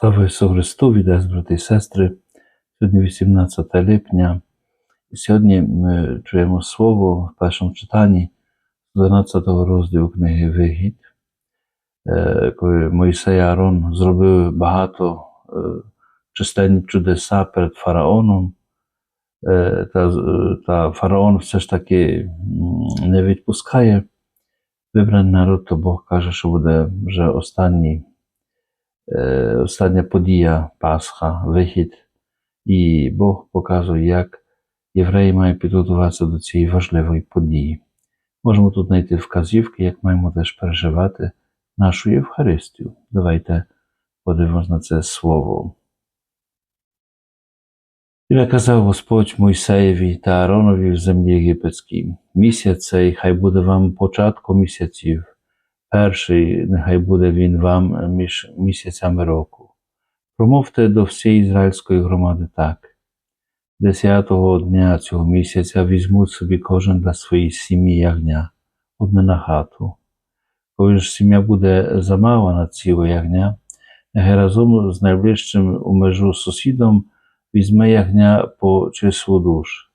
Слава Ісусу Христу, вітаю, брати і сестри. Сьогодні 18 липня. І сьогодні ми чуємо слово в першому читанні 12 розділу книги Вигід, Е, коли Мойсей і Аарон зробили багато е, численні чудеса перед фараоном. Е, Та, та фараон все ж таки не відпускає вибраний народ, то Бог каже, що буде вже останній е, остання подія Пасха, вихід, і Бог показує, як євреї мають підготуватися до цієї важливої події. Можемо тут знайти вказівки, як маємо теж переживати нашу Євхаристію. Давайте подивимось на це слово. І наказав Господь Мойсеєві та Ааронові в землі єгипетській. Місяць цей хай буде вам початком місяців. Перший нехай буде він вам між місяцями року. Промовте до всієї ізраїльської громади так. Десятого дня цього місяця візьмуть собі кожен для своєї сім'ї ягня, одне на хату. Коли ж сім'я буде замала на ціле ягня, нехай разом з найближчим у межу сусідом візьме ягня по числу душ.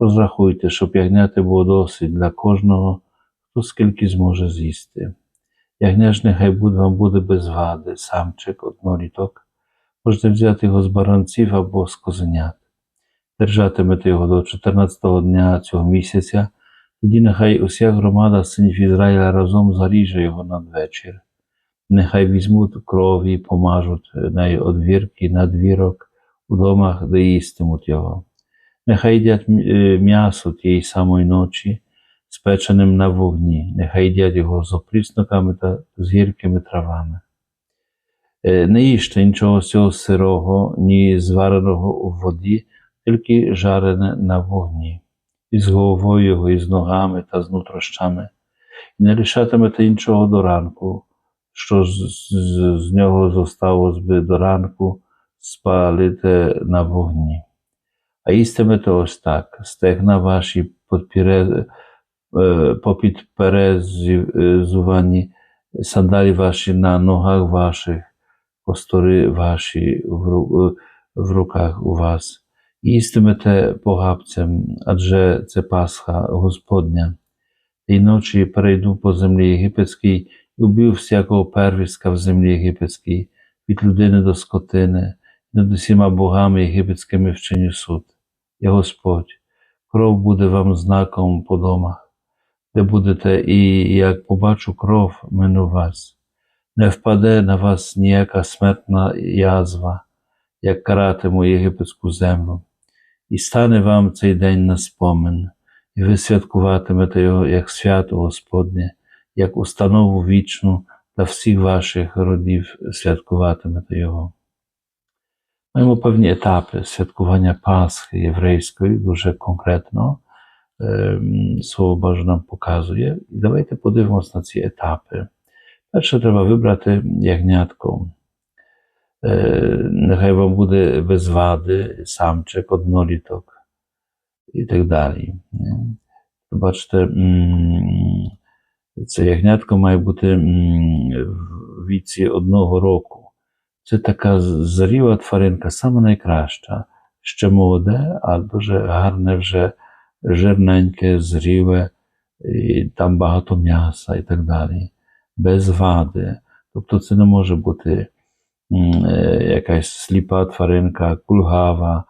Розрахуйте, щоб ягняти було досить для кожного, хто скільки зможе з'їсти. Ягня ж нехай буде, вам буде без вади, самчик, одноліток. Можете взяти його з баранців або з козенят. Держатимете його до 14-го дня цього місяця, тоді нехай уся громада синів Ізраїля разом заріже його надвечір. Нехай візьмуть крові помажуть нею одвірки на двірок у домах, де їстимуть його. Нехай їдять м'ясо тієї самої ночі, спеченим на вогні, нехай їдять його з опрісноками та з гіркими травами. Е, Не їжте нічого з цього сирого, ні звареного у воді, тільки жарене на вогні, і з головою його, і з ногами та з нутрощами. І не лишатимете нічого до ранку, що з, з, з нього зосталось би до ранку, спалите на вогні. А їстимете ось так, стегна ваші подпіре, е, попідперезувані, сандалі ваші на ногах ваших, костори ваші в, руках у вас. Їстимете погабцем, адже це Пасха Господня. Тій ночі перейду по землі єгипетській і убив всякого первістка в землі єгипетській, від людини до скотини, і над усіма богами єгипетськими вчиню суд. Я Господь, кров буде вам знаком по домах, де будете, і як побачу кров, мину вас. Не впаде на вас ніяка смертна язва, як каратиму єгипетську землю. І стане вам цей день на спомин, і ви святкуватимете його як свято Господнє, як установу вічну для всіх ваших родів святкуватимете його. Маємо певні етапи святкування Пасхи єврейської, дуже конкретно. Слово Боже нам показує. І давайте подивимось на ці етапи. Перше, треба вибрати ягнятко. Нехай вам буде без вади, самчик, одноліток і так далі. Бачите, це ягнятко має бути в віці одного року. Це така зріла тваринка, саме найкраща. Ще молоде, а дуже гарне вже жирненьке, зріле, і там багато м'яса і так далі. Без вади. Тобто це не може бути м, е, якась сліпа тваринка, кульгава,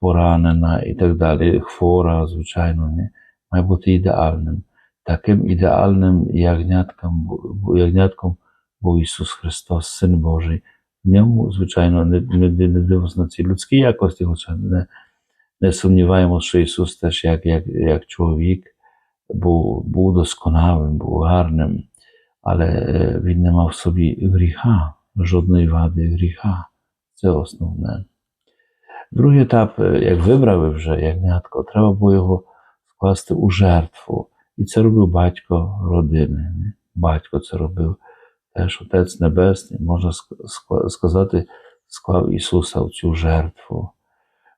поранена і так далі, хвора, звичайно, не. має бути ідеальним. Таким ідеальним ягнятком, бу- ягнятком був Ісус Христос, Син Божий. В ньому, звичайно, не, не, не дивимося на ці людські якості, хоча не, не сумніваємося, що Ісус теж як, як, як чоловік був, був досконалим, був гарним, але е, Він не мав в собі гріха, жодної вади гріха. Це основне. Другий етап, е, як вибрали вже ягнятко, треба було його скласти у жертву. І це робив батько родини. не? Батько це робив теж Отець Небесний, можна ск- ск- сказати, склав Ісуса в цю жертву.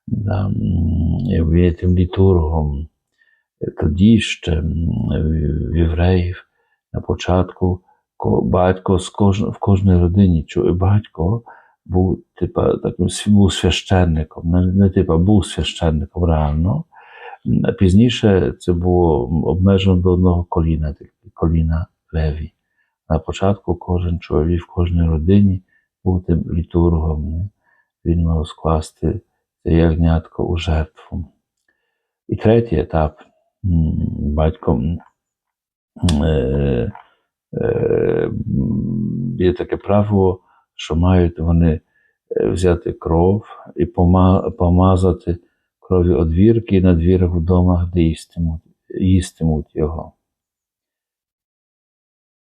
Да, м, і Він є тим літургом. Тоді ще в євреїв на початку батько в кожній родині, чу- батько був типа таким був священником, не, не типа був священником реально. Пізніше це було обмежено до одного коліна, коліна Леві. На початку кожен чоловік в кожній родині був тим літургом. Він мав скласти ягнятко у жертву. І третій етап батько е, е, є таке правило, що мають вони взяти кров і помазати крові одвірки і надвірок в домах, де їстимуть, їстимуть його.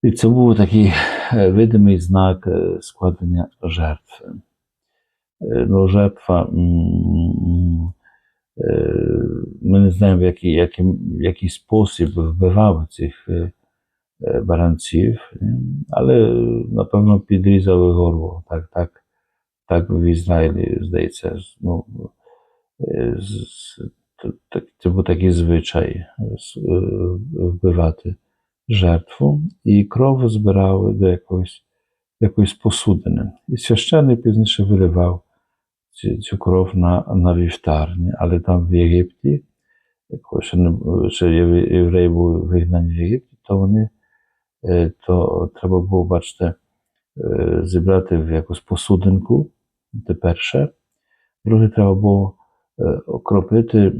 І це був такий видимий знак складення жертви. Е, Ну, жертва, е, ми не знаємо, в який, який, який спосіб вбивав цих е, баранців, але напевно підрізали горло. Так, так, так в Ізраїлі, здається, ну, це був такий звичай е, вбивати жертву, і кров збирали до якоїсь, якоїсь посудини. І священник пізніше виливав цю, кров на, на вівтарні, але там в Єгипті, коли ще, не, ще євреї були вигнані в Єгипті, то вони е, то треба було, бачите, е, зібрати в якусь посудинку, це перше. Друге, треба було е, окропити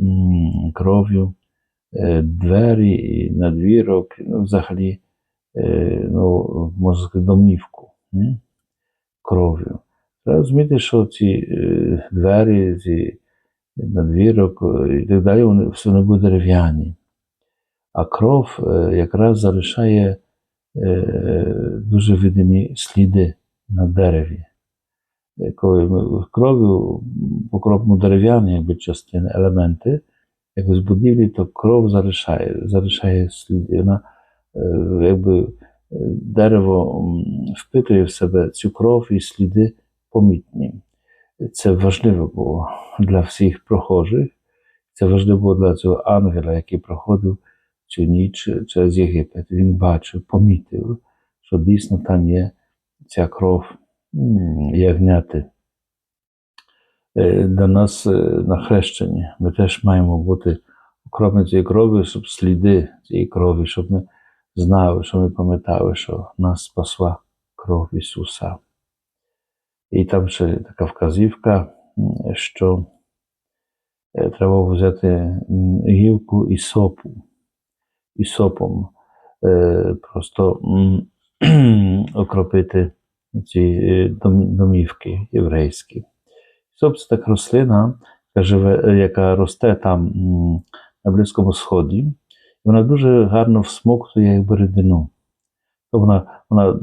кров'ю двері і надвірок, ну, взагалі, ну, сказати, домівку кров'ю. Треба розуміти, що ці е, двері, ці надвірок е, і так далі, вони все одно будуть дерев'яні. А кров е, якраз залишає дуже видимі сліди на дереві. Коли ми кров'ю покропимо дерев'яні якби, частини, елементи якось будівлі, то кров залишає, залишає сліди. Вона якби дерево впитує в себе цю кров і сліди помітні. Це важливо було для всіх прохожих. Це важливо було для цього ангела, який проходив цю ніч через Єгипет. Він бачив, помітив, що дійсно там є ця кров ягняти. Е, Для нас е, на хрещенні ми теж маємо бути окропні цієї крові, щоб сліди цієї крові, щоб ми знали, що ми пам'ятали, що нас спасла кров Ісуса. І там ще така вказівка, що треба взяти гілку і сопу. І сопом просто окропити ці домівки єврейські. Соп це така рослина, яка, живе, яка росте там на Близькому Сході, і вона дуже гарно всмоктує якби рідину. Вона, вона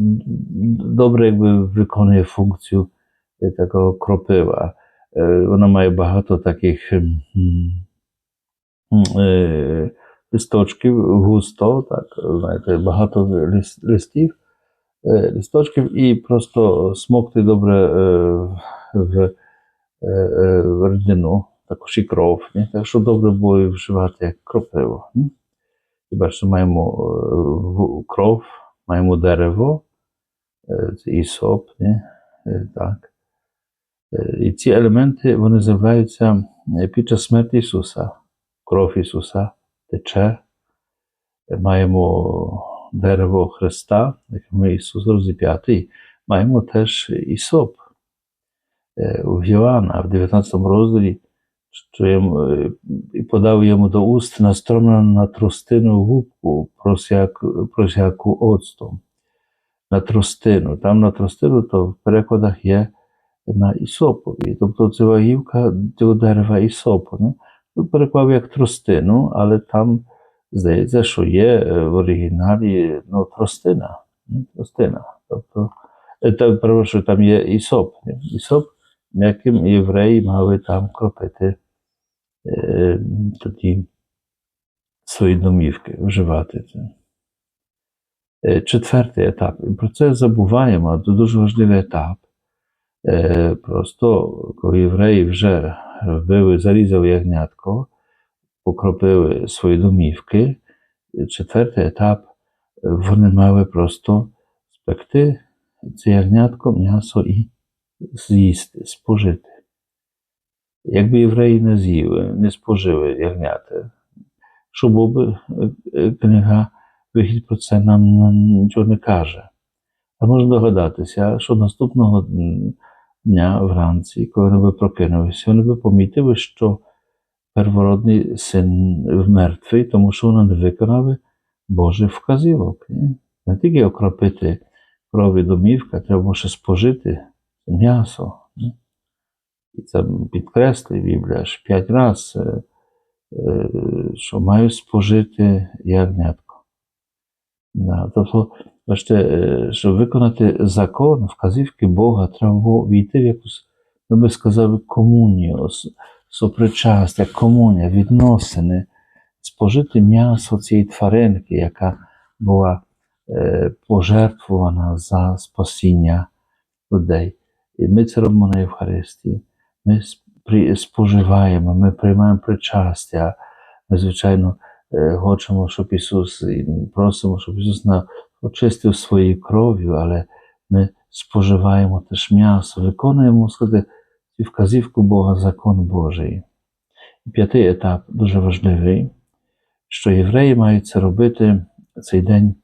добре якби виконує функцію такого кропива. Е, Вона має багато таких м, м, е, листочків густо, так, знаєте, багато лис- листів, е, листочків і просто смоктує добре е, в, е, е, рідину, також і кров. Ні? Так що добре було її вживати як кропиво. Ні? І бачите, маємо е, кров, маємо дерево, е, це ісоп. Е, так. Е, І ці елементи вони з'являються е, під час смерті Ісуса. Кров Ісуса тече. Е, Маємо дерево Христа, яким Ісус розіп'ятий. Маємо теж ісоп. У Йоанна в 19 розділі е, і подав йому до уст настромлену на тростину губку, просяк, просяку оцтом. На тростину. Там на тростину, то в перекладах є на ісопові. Тобто це вагівка цього дерева ісопу. Не? Тут переклав як тростину, але там здається, що є е, в оригіналі ну, тростина. не? Тростина. Тобто, е, та, перепрошую, там є ісоп. не? Ісоп, яким євреї мали там кропити е, тоді свої домівки, вживати це. Е, Четвертий етап. І про це забуваємо, це дуже важливий етап. Е, Просто коли євреї вже вбили, зарізали ягнятко, покропили свої домівки. Четвертий етап вони мали просто спекти це ягнятко, м'ясо і з'їсти, спожити. Якби євреї не з'їли, не спожили ягняти, що би е, книга Вихід про це нам нічого не каже. А можна догадатися, що наступного м, дня вранці, коли вони би прокинулися, вони би помітили, що первородний син мертвий, тому що вони не виконали Божих вказівок. Ні? Не тільки окропити крові домівка, треба ще спожити м'ясо. Ні? І це підкреслює Біблія аж п'ять разів, що маю спожити ягнятко. Тобто, бачите, е, щоб виконати закон, вказівки Бога, треба було війти в якусь, ми би сказали, комунію, сопричастя, комунія, відносини, спожити м'ясо цієї тваринки, яка була е, пожертвована за спасіння людей. І ми це робимо на Євхаристії. Ми споживаємо, ми приймаємо причастя. Ми, звичайно, е, хочемо, щоб Ісус, просимо, щоб Ісус нас очистив своєю кров'ю, але ми споживаємо теж м'ясо, виконуємо сказати, цю вказівку Бога, закон Божий. І п'ятий етап дуже важливий, що євреї мають це робити цей день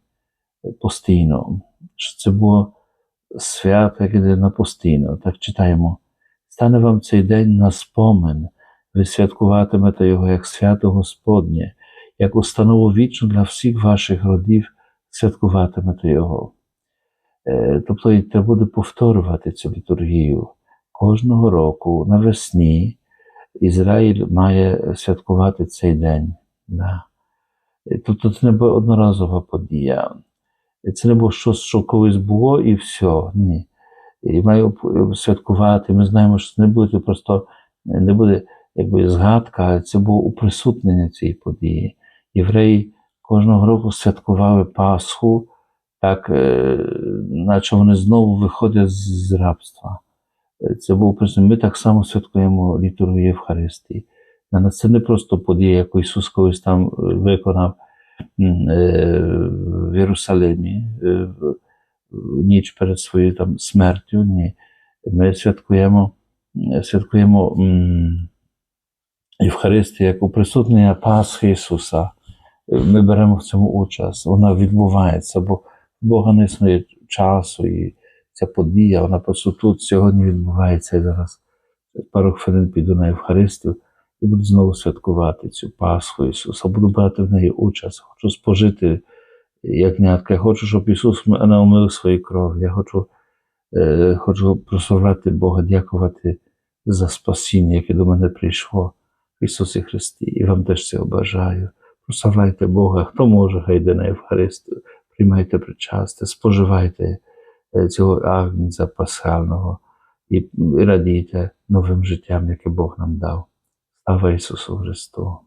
постійно. Що це було свято, яке йде на постійно. Так читаємо. Стане вам цей день на спомин, ви святкуватимете його як свято Господнє, як установу вічну для всіх ваших родів святкуватимете його. Е, Тобто треба буде повторювати цю літургію. Кожного року навесні Ізраїль має святкувати цей день. Да. Е, Тобто це не була одноразова подія. Е, Це не було щось, що колись було і все. Ні. І маю п- святкувати. Ми знаємо, що це не буде просто не буде якби згадка, це було уприсутнення цієї події. Євреї кожного року святкували Пасху, так, е, наче вони знову виходять з рабства. Е, Це був присутній. Ми так само святкуємо літургію Євхаристії. Це не просто подія, яку Ісус колись там е, виконав в Єрусалимі в ніч перед своєю там смертю. Ні. Ми святкуємо, святкуємо Євхаристію як уприсутнення Пасхи Ісуса. Ми беремо в цьому участь. Вона відбувається, бо Бога не існує часу, і ця подія, вона просто тут сьогодні відбувається. Я зараз пару хвилин піду на Євхаристію і буду знову святкувати цю Пасху Ісуса. Буду брати в неї участь, хочу спожити ягнятка. Я хочу, щоб Ісус мене омив свою кров. Я хочу, е, хочу прославляти Бога, дякувати за спасіння, яке до мене прийшло в Ісусі Христі. І вам теж цього бажаю. Прославляйте Бога. Хто може, хай йде на Євхарист, Приймайте причастя, споживайте е, цього агнця пасхального і радійте новим життям, яке Бог нам дав. Слава Ісусу Христу!